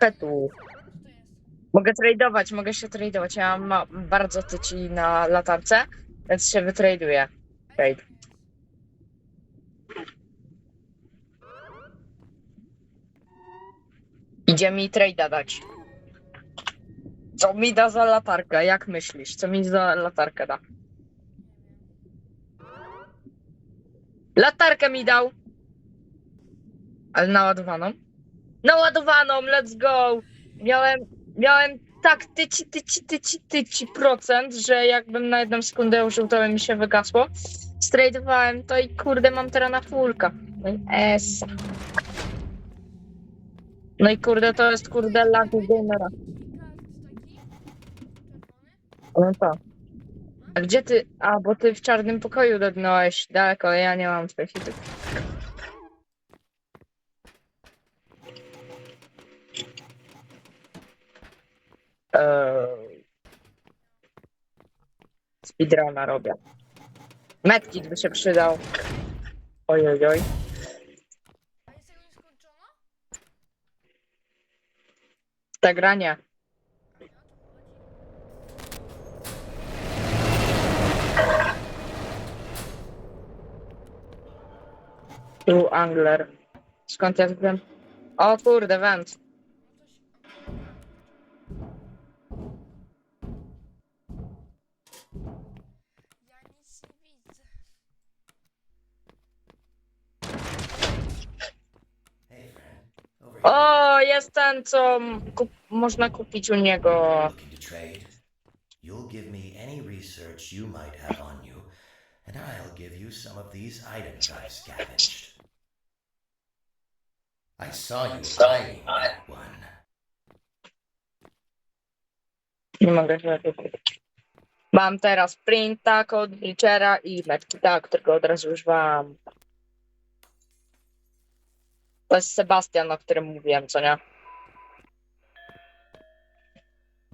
petu. Mogę tradeować, mogę się tradeować. Ja mam bardzo tyci na latarce, więc się wytraduję. Trade. Idzie mi trade'a dać. Co mi da za latarkę? Jak myślisz? Co mi za latarkę da? Latarkę mi dał! Ale naładowaną? Naładowaną, let's go! Miałem, miałem tak tyci, tyci, tyci, tyci procent, że jakbym na jedną sekundę użył, to by mi się wygasło. Straightowałem to i kurde, mam teraz na fullka. No i esa. No i kurde, to jest kurde lag gamera. No to. A gdzie ty? A, bo ty w czarnym pokoju dotknąłeś daleko, ja nie mam twoich hitów. Eee... Speedruna robię. Medkit by się przydał. Oj, oj. A jest? Ta. Tu Angler. Skąd ja? O kurde, węd. O, jest ten, co kup można kupić u niego. Trade? You'll give me any research you might have on you, and I'll give you some of these items I've scavenged. I saw you eyeing that one. Nie mogę się kupić. Mam teraz printa, kod Bleachera i medkita, którego od razu używam. To jest Sebastian, o którym mówiłem, co nie?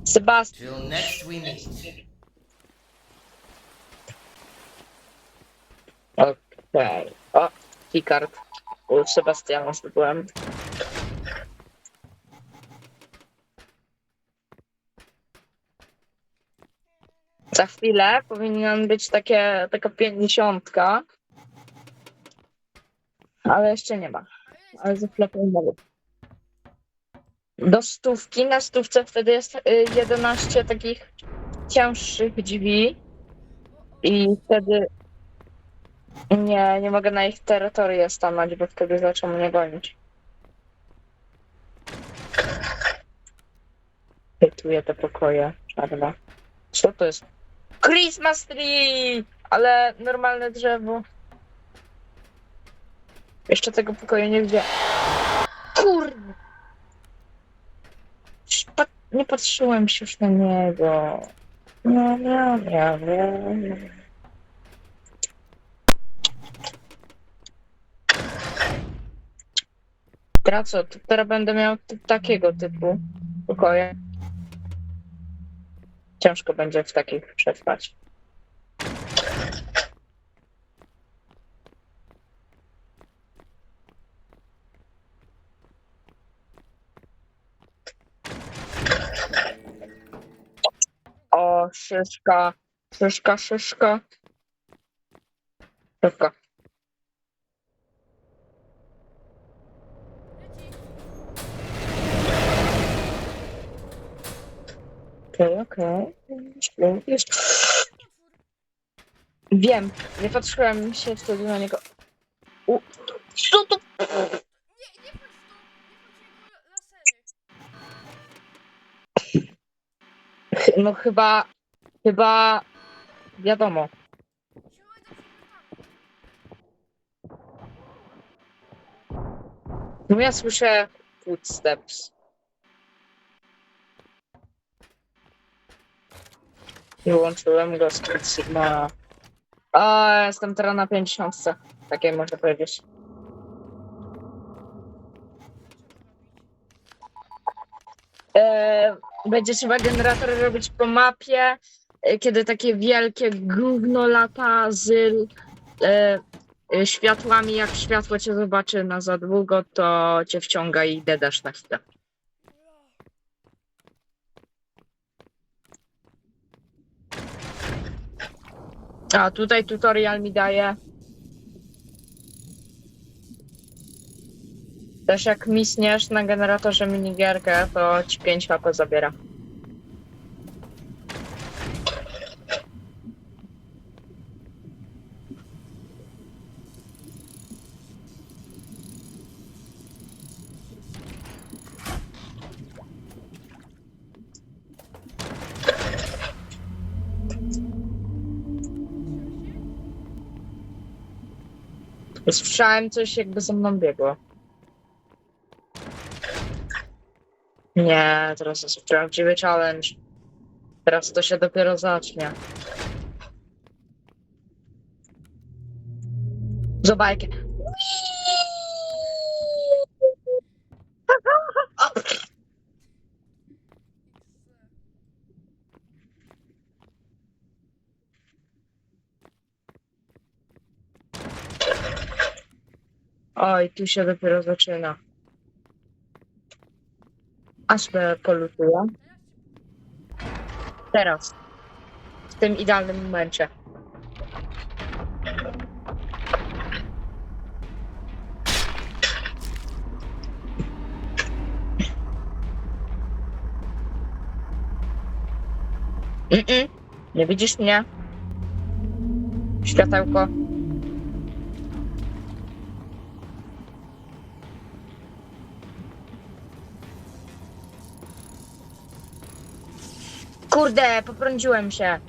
Sebastian. Till next we meet. Okej. O, keycard. U Sebastiana zdobyłem. Za chwilę powinien być takie, taka pięćdziesiątka. Ale jeszcze nie ma. Ale za chwilę powinna być. Do stówki. Na stówce wtedy jest y, 11 takich cięższych drzwi. I wtedy nie, nie mogę na ich terytorium stanąć, bo wtedy zaczną mnie gonić. Hejtuję te pokoje czarne. Co to jest? Christmas tree! Ale normalne drzewo. Jeszcze tego pokoju nie widziałem. Kurde! Pa- nie patrzyłem się już na niego. No, nie, nie. Teraz co? To Teraz będę miał takiego typu pokoje. Ciężko będzie w takich przetrwać. O, szyszka, szyszka, szyszka. Szyszka. Okej, okej. Wiem, nie patrzyłem się wtedy na niego. U, co to? Lasery! No chyba, chyba wiadomo. No ja słyszę footsteps. Wyłączyłem go z Sigma. A, jestem teraz na 50. Takie można powiedzieć. E, będzie trzeba generator robić po mapie, E, kiedy takie wielkie gówno lata z e, e, światłami, jak światło cię zobaczy na za długo, to cię wciąga i dedasz na chwilę. A tutaj tutorial mi daje. Też jak misniesz na generatorze minigierkę, to ci 5 HP zabiera. Słyszałem coś jakby ze mną biegło. Nie, teraz jest prawdziwy challenge. Teraz to się dopiero zacznie. Zobacz. Oj, tu się dopiero zaczyna. Aż me polutuje. Teraz. W tym idealnym momencie. Mm-mm. Nie widzisz mnie? Światełko. Kurde, poprądziłem się.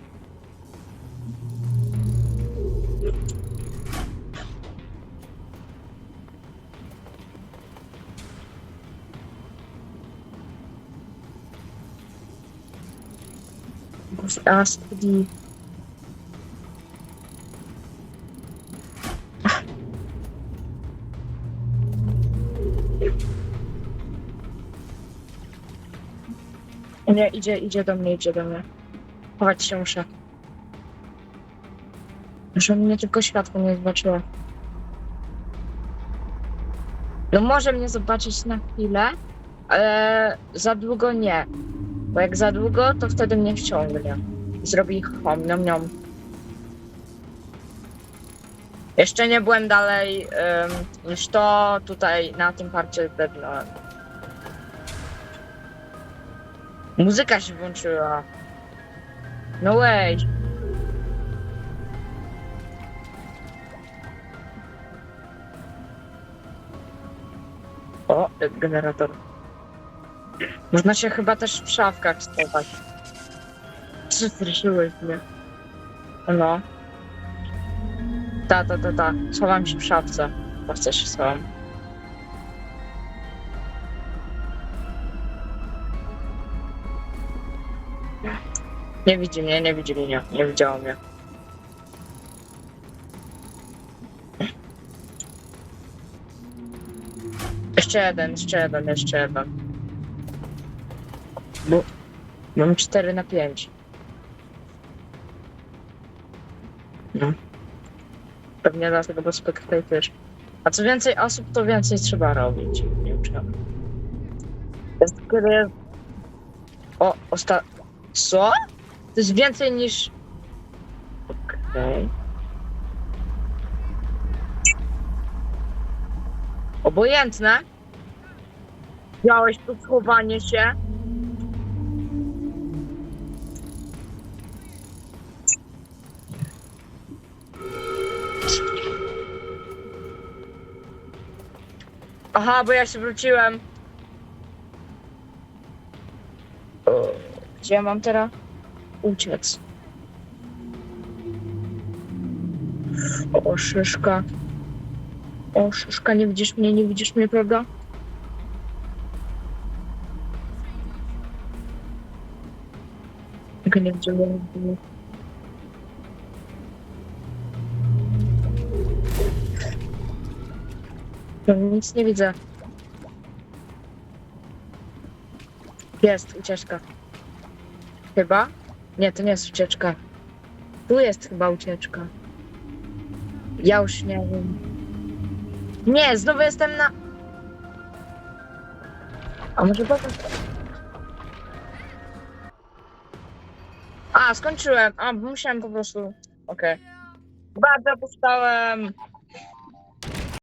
Господи. Idzie, idzie do mnie, idzie do mnie. Chować się muszę. Że mnie tylko światło nie zobaczyło. No może mnie zobaczyć na chwilę, ale za długo nie. Bo jak za długo, to wtedy mnie wciągnie. Zrobi chom, niom, niom. Jeszcze nie byłem dalej ym, niż to tutaj na tym parcie dednąłem. Muzyka się włączyła. No way. O, generator. Można się chyba też w szafkach schować. Przestraszyłeś mnie. No. Ta, ta, ta, ta. Schowam się w szafce. Bo się schowam. Nie widzi mnie, nie widzi mnie, nie widziała mnie. Jeszcze jeden, jeszcze jeden, jeszcze jeden. Bo mam 4 na 5. No. Pewnie dlatego, bo spectators. A co więcej osób, to więcej trzeba robić. Nie czemu. Jest kiedy... O, osta... Co? To jest więcej niż... Okej. Obojętne. Miałeś tu schowanie się. Aha, bo ja się wróciłem. O, Gdzie ja mam teraz uciec? O, szyszka. O, szyszka, nie widzisz mnie, nie widzisz mnie, prawda? Tylko nie widziałem. No, nic nie widzę. Jest ucieczka. Chyba? Nie, to nie jest ucieczka. Tu jest chyba ucieczka. Ja już nie wiem. Nie, znowu jestem na. A może potem. A, skończyłem. A, musiałem po prostu. Okej. Ja Bardzo dostałem.